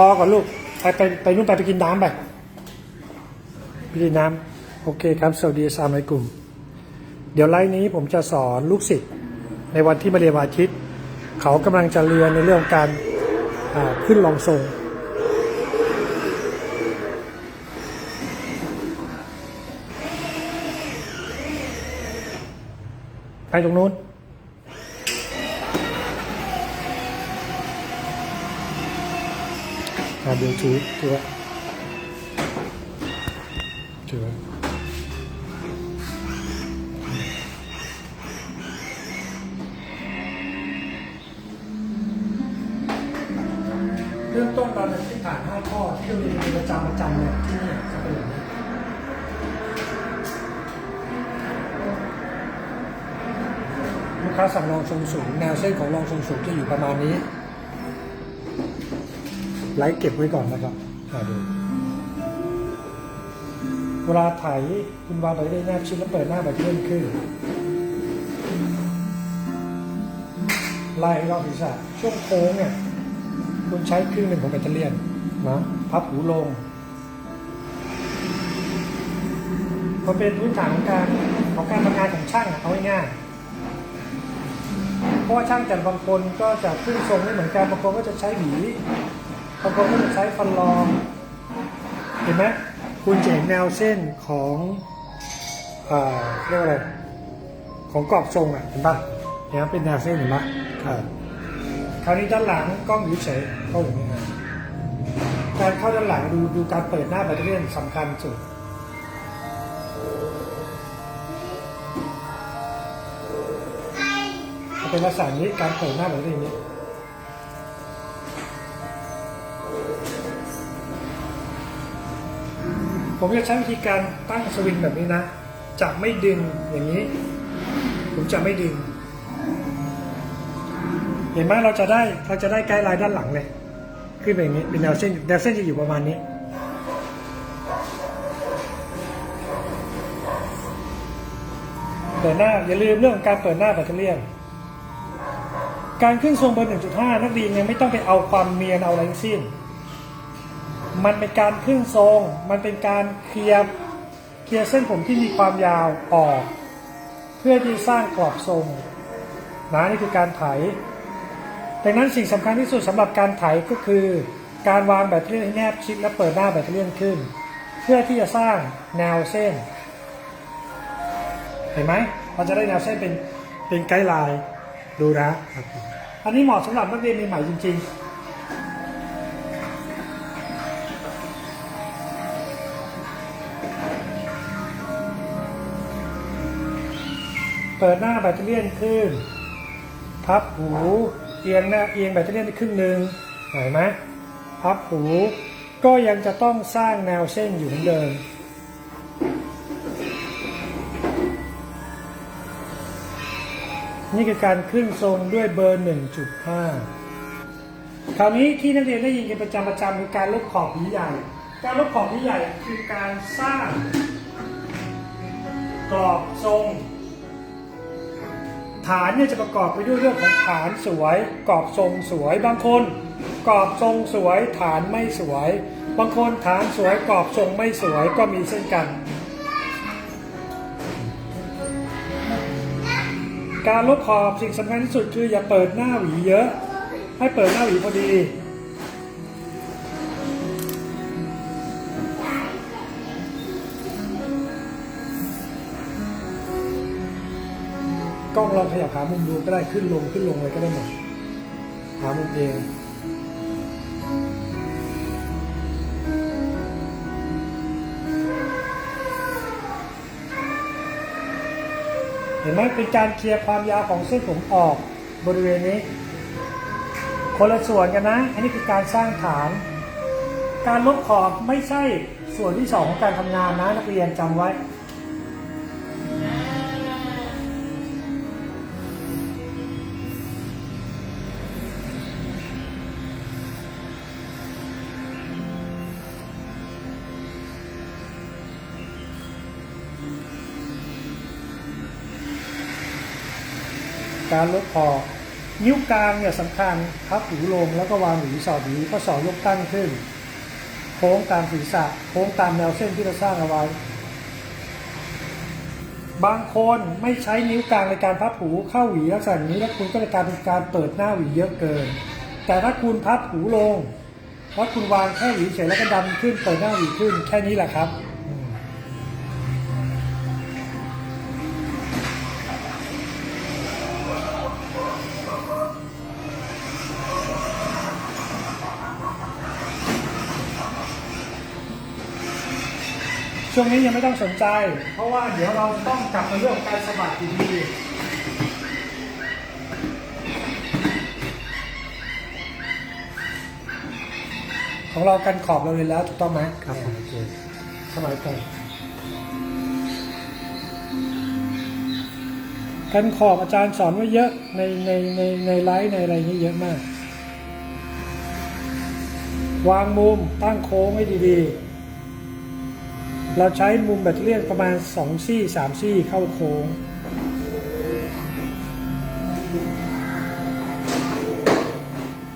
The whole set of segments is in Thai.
พอก่อนลูก ไปไปไปนู่นไปไปกินน้ำไปไปกินน้ำโอเคครับ สวัสดีอาสามอะลัยกุมเดี๋ยวไลน์นี้ผมจะสอนลูกศิษย์ในวันที่มาเรียนวันอาทิตย์ เขากำลังจะเรียนในเรื่องการขึ้นลองทรงไปตรงนู้นาเดี๋ยวถือถือไว้ถือไว้เริ่มต้นตอนนที่ผ่านห้าข้อที่เราเรียนประจำประจำเนี่ยที่นี่จะเป็นอย่างนี้ลูกค้าสั่งรองทรงสูง แนวเส้นของรองทรงสูงจะอยู่ประมาณนี้ ไลค์เก็บไว้ก่อนนะครับมาดูเวลาถ่ายคุณวางไปได้แนบชิดแล้วเปิดหน้าแบบเลื่อนขึ้นไล่รอบศีรษะช่วงโค้งเนี่ยคุณใช้ครึ่งหนึ่งของแบตเตอรี่ยนนะพับหูลงมันเป็นพื้นฐานของการของการทำงานของช่างเอาง่ายเพราะว่าช่างแต่บางคนก็จะขึ้นทรงไม่เหมือนกันบางคนก็จะใช้หวี บางคนก็จะใช้ฟันรอง เห็นไหมคุณจะเห็นแนวเส้นของเอ่อเรียกว่าอะไร ของกรอบทรงอะเห็นปะเนี่ยเป็นแนวเส้นเห็นปะอ่าคราวนี้ด้านหลังกล้องอยู่เฉยเข้าอย่างนี้การเข้าด้านหลังดูดูการเปิดหน้าแบตเตอรี่สำคัญสุดเป็นลักษณะนี้การเปิดหน้าแบตเตอรี่นี้ ผมจะใช้วิธีการตั้งสวิงแบบนี้นะ จะไม่ดึงอย่างนี้ ผมจะไม่ดึง เห็นไหมเราจะได้เราจะได้ไกด์ไลน์ด้านหลังเลย ขึ้นไปอย่างนี้เป็นแนวเส้นแนวเส้นจะอยู่ประมาณนี้ เปิดหน้าอย่าลืมเรื่องการเปิดหน้าแบตเตอรี่การขึ้นทรงเบอร์1.5 นักเรียนยังไม่ต้องไปเอาความเนียนเอาอะไรทั้งสิ้น มันเป็นการขึ้นทรง มันเป็นการเคลียร์เคลียร์เส้นผมที่มีความยาวออก เพื่อที่สร้างกรอบทรงนะนี่คือการไถ ดังนั้นสิ่งสำคัญที่สุดสำหรับการไถก็คือ การวางแบตเตอรี่ให้แนบชิดและเปิดหน้าแบตเตอรี่ขึ้น เพื่อที่จะสร้างแนวเส้น เห็นไหมเราจะได้แนวเส้นเป็นเป็นไกด์ไลน์ดูนะ อันนี้เหมาะสำหรับนักเรียนใหม่จริง ๆ เปิดหน้าแบตเตอรี่ขึ้น พับหูเอียงหน้าเอียงแบตเตอรี่ครึ่งหนึ่งเห็นไหมพับหูก็ยังจะต้องสร้างแนวเส้นอยู่เหมือนเดิมนี่คือการขึ้นทรงด้วยเบอร์ 1.5 คราวนี้ที่นักเรียนได้ยินกันประจำประจำคือการลบขอบผีใหญ่ การลบขอบผีใหญ่คือการสร้างกรอบทรง ฐานเนี่ยจะประกอบไปด้วยเรื่องของฐานสวยกรอบทรงสวยบางคนกรอบทรงสวยฐานไม่สวย บางคนฐานสวยกรอบทรงไม่สวยก็มีเช่นกัน การลบขอบสิ่งสำคัญที่สุดคืออย่าเปิดหน้าหวีเยอะ ให้เปิดหน้าหวีพอดี ล้องลองขยับขามุมดูก็ได้ขึ้นลงขึ้นลงอะไรก็ได้หมดขามุมเองเห็นไหมเป็นการเคลียร์ความยาวของเส้นผมออกบริเวณนี้ คนละส่วนกันนะ อันนี้คือการสร้างฐาน การลบขอบไม่ใช่ส่วนที่สองของการทำงานนะนักเรียนจำไว้ การลบขอนิ้วกลางเนี่ยสำคัญพับหูลงแล้วก็วางหวีสอดหวีข้อศอกยกตั้งขึ้น โค้งตามศีรษะโค้งตามแนวเส้นที่เราสร้างเอาไว้ บางคนไม่ใช้นิ้วกลางในการพับหูเข้าหวีลักษณะนี้แล้วคุณก็จะกลารเป็นการเปิดหน้าหวีเยอะเกิน แต่ถ้าคุณพับหูลงแล้วคุณวางแค่หวีเฉยแล้วก็ดันขึ้นเปิดหน้าหวีขึ้นแค่นี้แหละครับ ช่วงนี้ยังไม่ต้องสนใจ เพราะว่าเดี๋ยวเราต้องกลับมาเรื่องการสะบัดดีๆของเรากันขอบเราเลยแล้วถูกต้องไหมครับโอเคสมัยก่อนกันขอบอาจารย์สอนไว้เยอะในในในในไลฟ์ในอะไรนี้เยอะมาก วางมุมตั้งโค้งให้ดีๆ เราใช้มุมแบตเตอรี่ยนประมาณ 2 ซี่ 3 ซี่เข้าโค้ง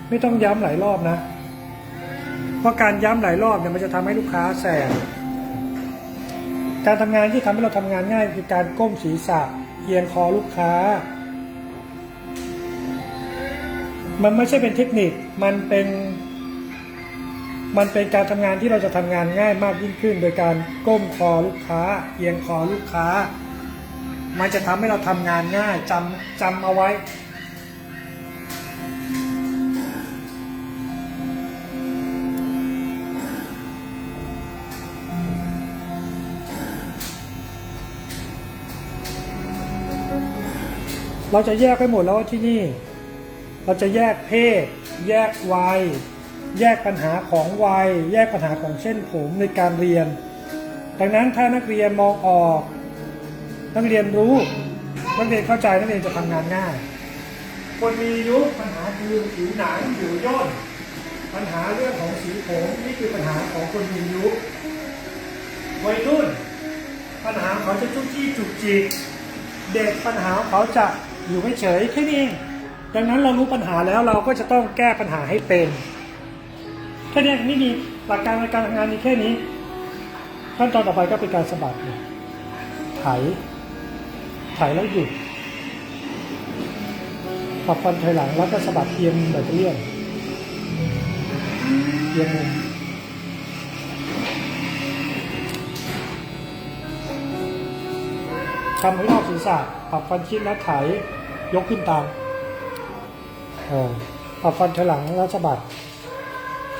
ไม่ต้องย้ำหลายรอบนะ เพราะการย้ำหลายรอบเนี่ยมันจะทำให้ลูกค้าแสบการทำงานที่ทำให้เราทำงานง่ายคือการก้มศีรษะเอียงคอลูกค้า มันไม่ใช่เป็นเทคนิค มันเป็น มันเป็นการทำงานที่เราจะทำงานง่ายมากยิ่งขึ้น โดยการก้มคอลูกค้าเอียงคอลูกค้า มันจะทำให้เราทำงานง่ายจำจำเอาไว้ เราจะแยกไปหมดแล้วที่นี่ เราจะแยกเพศ แยกวัย แยกปัญหาของวัย แยกปัญหาของเส้นผมในการเรียน ดังนั้นถ้านักเรียนมองออก นักเรียนรู้ นักเรียนเข้าใจนักเรียนจะทำงานง่าย คนมีอายุปัญหาคือผิวหนังผิวย่นปัญหาเรื่องของสีผมนี่คือปัญหาของคนมีอายุวัยรุ่น ปัญหาเขาจะจุกจี้จุกจิกเด็กปัญหาเขาจะอยู่ไม่เฉยแค่นี้เองดังนั้นเรารู้ปัญหาแล้วเราก็จะต้องแก้ปัญหาให้เป็น แค่นี้ไม่มีหลักการในการทำงานมีแค่นี้ ขั้นตอนต่อไปก็เป็นการสะบัดเนี่ยไถไถแล้วหยุดปรับฟันถอยหลังแล้วก็สะบัดเอียงแบตเตอรี่ยนเอียงมุมทำให้รอบศีรษะปรับฟันชิดแล้วไถยกขึ้นตามปรับฟันถอยหลังแล้วสะบัด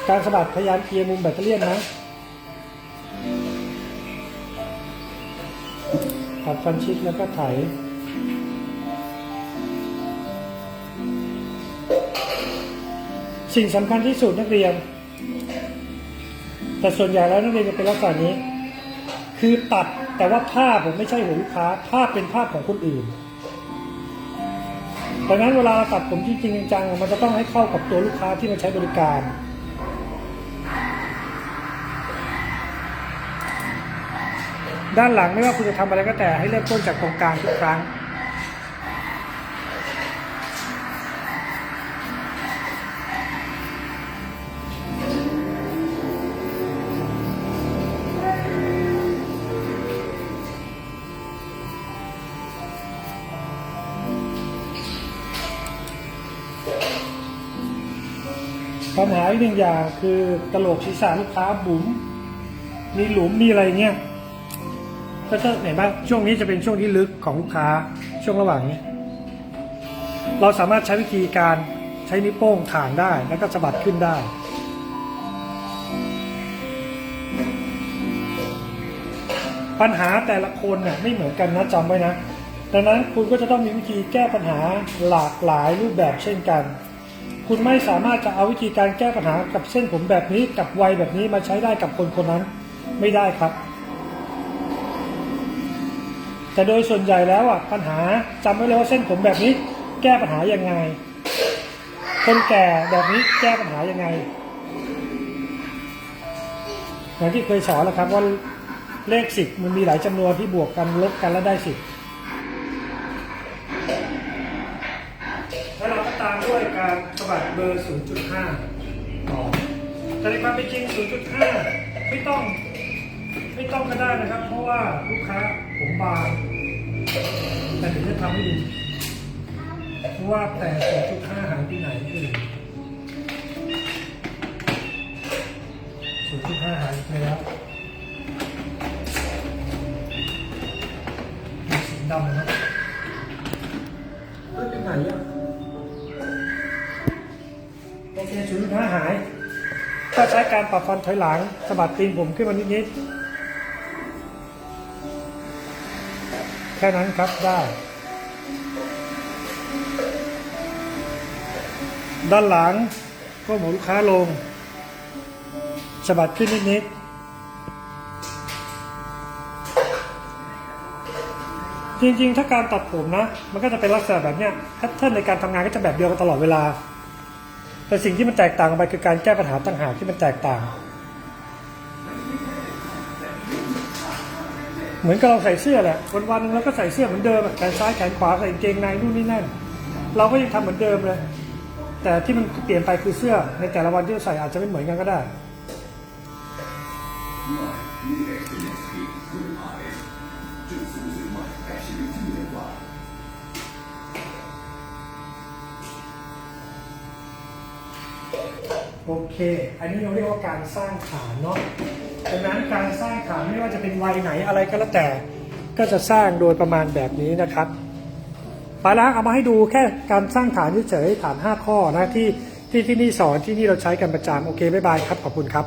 การสะบัดพยายามเอียงมุมแบตเตอรี่นะปรับฟันชิดแล้วก็ไถสิ่งสำคัญที่สุดนักเรียน แต่ส่วนใหญ่แล้วนักเรียนจะเป็นลักษณะนี้ คือตัดแต่ว่าภาพผมไม่ใช่หัวลูกค้าภาพเป็นภาพของคนอื่นดังนั้นเวลาเราตัดผมจริงๆจังๆมันจะต้องให้เข้ากับตัวลูกค้าที่มาใช้บริการ ด้านหลังไม่ว่าคุณจะทำอะไรก็แต่ให้เริ่มต้นจากตรงกลางทุกครั้ง ปัญหาอีกหนึ่งอย่างคือกระโหลกศีรษะลูกค้าบุ๋มมีหลุมมีอะไรเงี้ย ก็จะเห็นป่ะช่วงนี้จะเป็นช่วงที่ลึกของลูกค้าช่วงระหว่างนี้ เราสามารถใช้วิธีการใช้นิ้วโป้งถ่างได้แล้วก็สะบัดขึ้นได้ ปัญหาแต่ละคนเนี่ยไม่เหมือนกันนะจำไว้นะ ดังนั้นคุณก็จะต้องมีวิธีแก้ปัญหาหลากหลายรูปแบบเช่นกัน คุณไม่สามารถจะเอาวิธีการแก้ปัญหากับเส้นผมแบบนี้กับวัยแบบนี้มาใช้ได้กับคนคนนั้นไม่ได้ครับ แต่โดยส่วนใหญ่แล้วอะปัญหาจำไว้เลยว่าเส้นผมแบบนี้แก้ปัญหายังไง คนแก่แบบนี้แก้ปัญหายังไงอย่างที่เคยสอนแล้วครับว่าเลขสิบมันมีหลายจำนวนที่บวกกันลบกันแล้วได้สิบแล้วเราก็ตามด้วยการสบัดเบอร์ 0.5ต่อแต่ในความเป็นจริง 0.5 ไม่ต้อง ไม่ต้องก็ได้นะครับ เพราะว่าลูกค้า ผมบางแต่เดี๋ยวจะทำให้ดูเพราะว่าแต่0.5หายที่ไหนอื่น0.5หายไปแล้วสีดำนะเอ้ยเป็นไหนอะโอเค0.5หายถ้าใช้การปรับฟันถอยหลังสะบัดตีนผมขึ้นมานิดๆแค่นั้นครับได้ ด้านหลังก็หมุนลูกค้าลงสะบัดขึ้นนิดๆ จริงๆ ถ้าการตัดผมนะ มันก็จะเป็นลักษณะแบบเนี้ยแพทเทิร์นในการทำงานก็จะแบบเดียวกันตลอดเวลา แต่สิ่งที่มันแตกต่างออกไปคือการแก้ปัญหาต่างหากที่มันแตกต่าง เหมือนกับเราใส่เสื้อแหละวันวันๆหนึงเราก็ใส่เสื้อเหมือนเดิมแขนซ้ายแขนขวาใส่กางเกงในนู่นนี่นั่น เราก็ยังทำเหมือนเดิมเลย แต่ที่มันเปลี่ยนไปคือเสื้อในแต่ละวันที่เราใส่อาจจะไม่เหมือนกันก็ได้ โอเค อันนี้เราเรียกว่าการสร้างฐานเนาะดังนั้นการสร้างฐานไม่ว่าจะเป็นวัยไหนอะไรก็แล้วแต่ก็จะสร้างโดยประมาณแบบนี้นะครับไปแล้วเอามาให้ดูแค่การสร้างฐานเฉยๆฐาน 5 ข้อนะที่ที่ที่นี่สอนที่นี่เราใช้กันประจำโอเคบ๊ายบายครับขอบคุณครับ